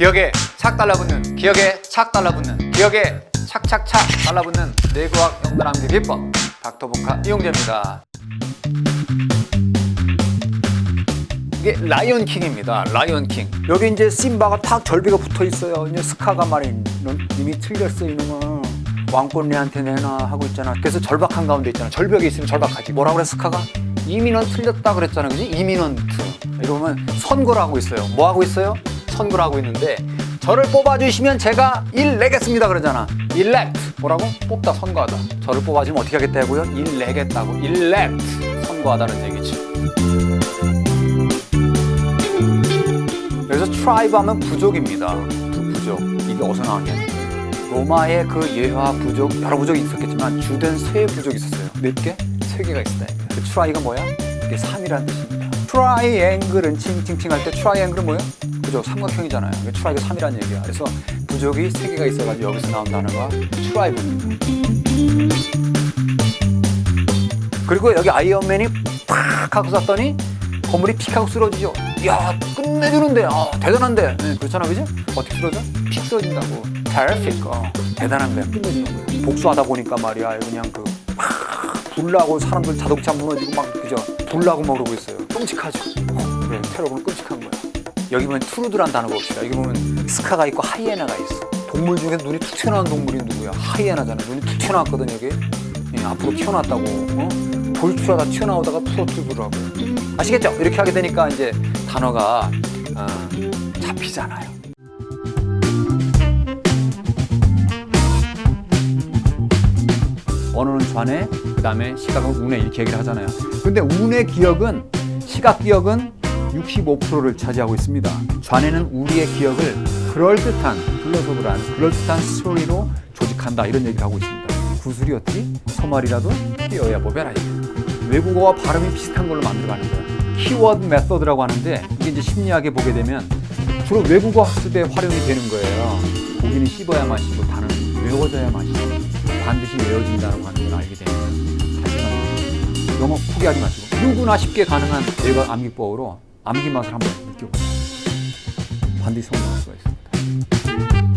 기억에 착 달라붙는 기억에 착 달라붙는 기억에 착착착 달라붙는 내구학 영단함기 비법 닥터보카 이용재입니다 이게 라이온 킹입니다 라이온 킹 여기 이제 심바가 탁 절벽에 붙어 있어요. 이제 스카가 말이 넌 이미 틀렸어 이놈은 왕꽃리한테 내놔 하고 있잖아. 그래서 절박한 가운데 있잖아. 절벽에 있으면 절박하지. 뭐라 그래 스카가? 이민원 틀렸다 그랬잖아, 그지? 이민원트. 이러면 선거를 하고 있어요. 뭐 하고 있어요? 선거를 하고 있는데 저를 뽑아주시면 제가 일 내겠습니다 그러잖아. 일렉트 뭐라고? 뽑다 선거하다. 저를 뽑아주면 어떻게 하겠다고요? 일 내겠다고. 일렉트 선거하다는 얘기지. 여기서 트라이브 하면 부족입니다. 부, 부족. 이게 어디서 나왔냐? 로마의 그 예화 부족, 여러 부족이 있었겠지만 주된 세 부족이 있었어요. 몇 개? 세 개가 있었다. 그 트라이가 뭐야? 이게 3이라는 뜻입니다. 트라이앵글은 칭칭칭 할 때 트라이앵글은 뭐예요? 부족, 삼각형이잖아요. 그 트라이가 3이라는 얘기야. 그래서 부족이 세 개가 있어가지고 여기서 나온 단어가 트라이브입니다. 그리고 여기 아이언맨이 팍 하고 쐈더니 건물이 픽 하고 쓰러지죠. 이야 끝내주는데 아, 대단한데 네, 그렇잖아 그지? 어떻게 쓰러져? 픽 쓰러진다고 terrific 어, 대단한 거야 끝내주는 거야 복수하다 보니까 말이야 그냥 그 팍, 불나고 사람들 자동차 무너지고 막 그죠 불나고 막 그러고 있어요 끔찍하죠 어, 그래 테러는 끔찍한 거야 여기 보면 투르드란 단어 봅시다 여기 보면 스카가 있고 하이에나가 있어 동물 중에 눈이 툭 튀어나온 동물이 누구야 하이에나잖아 눈이 툭 튀어나왔거든 여기 예, 앞으로 튀어나왔다고 어? 볼줄하다 튀어나오다가 풀어뜨더라고요 아시겠죠? 이렇게 하게 되니까 이제 단어가 어, 잡히잖아요. 언어는 좌뇌, 그 다음에 시각은 우뇌 이렇게 얘기를 하잖아요. 근데 우뇌 기억은 시각 기억은 65%를 차지하고 있습니다. 좌뇌는 우리의 기억을 그럴듯한 플러소브란 그럴듯한 스토리로 조직한다 이런 얘기를 하고 있습니다. 구슬이 어떻게 소말이라도 뛰어야 보배라 이게. 외국어와 발음이 비슷한 걸로 만들어가는 거야. 키워드 메서드라고 하는데 이게 이제 심리학에 보게 되면 주로 외국어 학습에 활용이 되는 거예요. 고기는 씹어야 맛이고 단어는 외워져야 맛이고 반드시 외워진다고 하는 걸 알게 되면 하지만 영어 포기하지 마시고 누구나 쉽게 가능한 외국 암기법으로 암기 맛을 한번 느껴보세요. 반드시 성공할 수가 있습니다.